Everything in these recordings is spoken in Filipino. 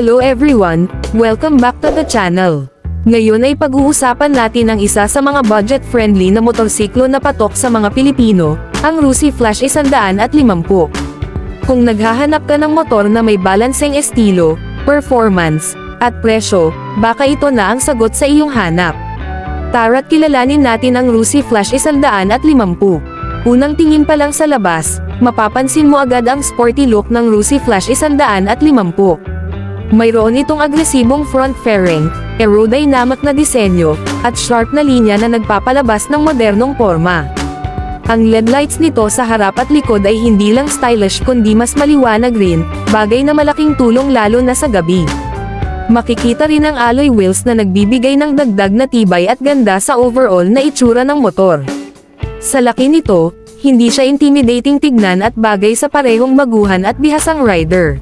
Hello everyone, welcome back to the channel. Ngayon ay pag-uusapan natin ang isa sa mga budget-friendly na motorsiklo na patok sa mga Pilipino, ang Rusi Flash 150. Kung naghahanap ka ng motor na may balanseng estilo, performance, at presyo, baka ito na ang sagot sa iyong hanap. Tara't kilalanin natin ang Rusi Flash 150. Unang tingin pa lang sa labas, mapapansin mo agad ang sporty look ng Rusi Flash 150. Mayroon itong agresibong front fairing, aerodynamic na disenyo, at sharp na linya na nagpapalabas ng modernong forma. Ang LED lights nito sa harap at likod ay hindi lang stylish kundi mas maliwanag rin, bagay na malaking tulong lalo na sa gabi. Makikita rin ang alloy wheels na nagbibigay ng dagdag na tibay at ganda sa overall na itsura ng motor. Sa laki nito, hindi siya intimidating tignan at bagay sa parehong baguhan at bihasang rider.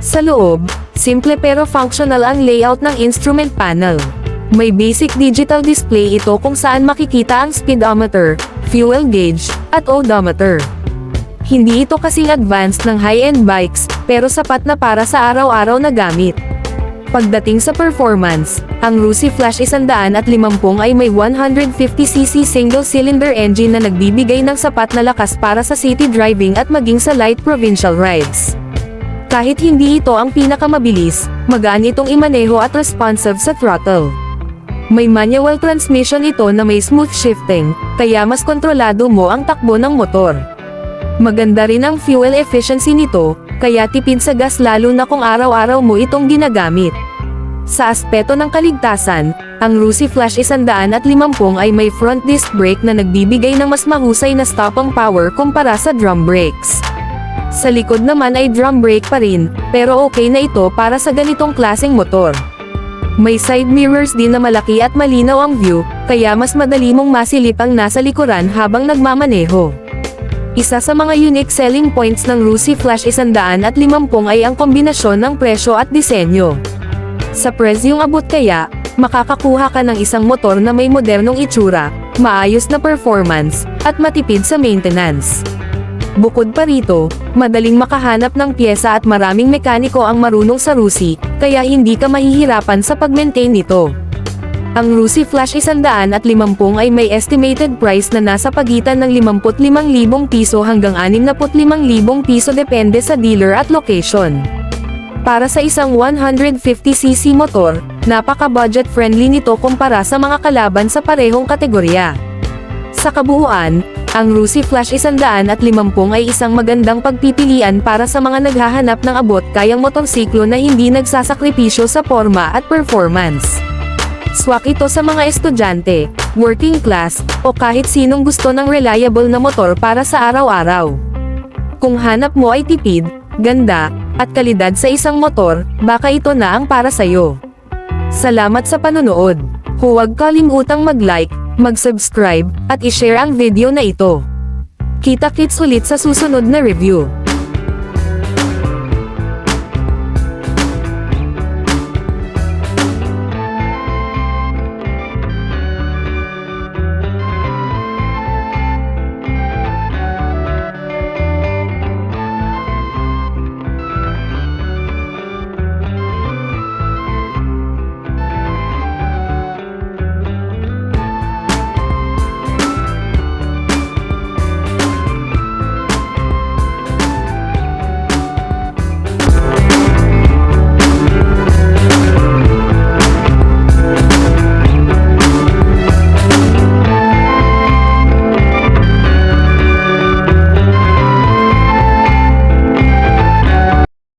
Sa loob, simple pero functional ang layout ng instrument panel. May basic digital display ito kung saan makikita ang speedometer, fuel gauge, at odometer. Hindi ito kasing advanced ng high-end bikes, pero sapat na para sa araw-araw na gamit. Pagdating sa performance, ang Rusi Flash 150 ay may 150cc single-cylinder engine na nagbibigay ng sapat na lakas para sa city driving at maging sa light provincial rides. Kahit hindi ito ang pinakamabilis, magaan itong imaneho at responsive sa throttle. May manual transmission ito na may smooth shifting, kaya mas kontrolado mo ang takbo ng motor. Maganda rin ang fuel efficiency nito, kaya tipid sa gas lalo na kung araw-araw mo itong ginagamit. Sa aspeto ng kaligtasan, ang Rusi Flash 150 ay may front disc brake na nagbibigay ng mas mahusay na stopping power kumpara sa drum brakes. Sa likod naman ay drum brake pa rin, pero okay na ito para sa ganitong klaseng motor. May side mirrors din na malaki at malinaw ang view, kaya mas madali mong masilip ang nasa likuran habang nagmamaneho. Isa sa mga unique selling points ng Rusi Flash 150 ay ang kombinasyon ng presyo at disenyo. Sa presyong abot kaya, makakakuha ka ng isang motor na may modernong itsura, maayos na performance, at matipid sa maintenance. Bukod pa rito, madaling makahanap ng pyesa at maraming mekaniko ang marunong sa Rusi, kaya hindi ka mahihirapan sa pag-maintain nito. Ang Rusi Flash 150 ay may estimated price na nasa pagitan ng 55,000 piso hanggang 65,000 piso depende sa dealer at location. Para sa isang 150cc motor, napaka-budget friendly nito kumpara sa mga kalaban sa parehong kategorya. Sa kabuuan, ang Rusi Flash 150 ay isang magandang pagpipilian para sa mga naghahanap ng abot kayang motorsiklo na hindi nagsasakripisyo sa forma at performance. Swak ito sa mga estudyante, working class, o kahit sinong gusto ng reliable na motor para sa araw-araw. Kung hanap mo ay tipid, ganda, at kalidad sa isang motor, baka ito na ang para sa'yo. Salamat sa panonood. Huwag kalimutang mag-like, mag-subscribe, at i-share ang video na ito. Kita-kits ulit sa susunod na review.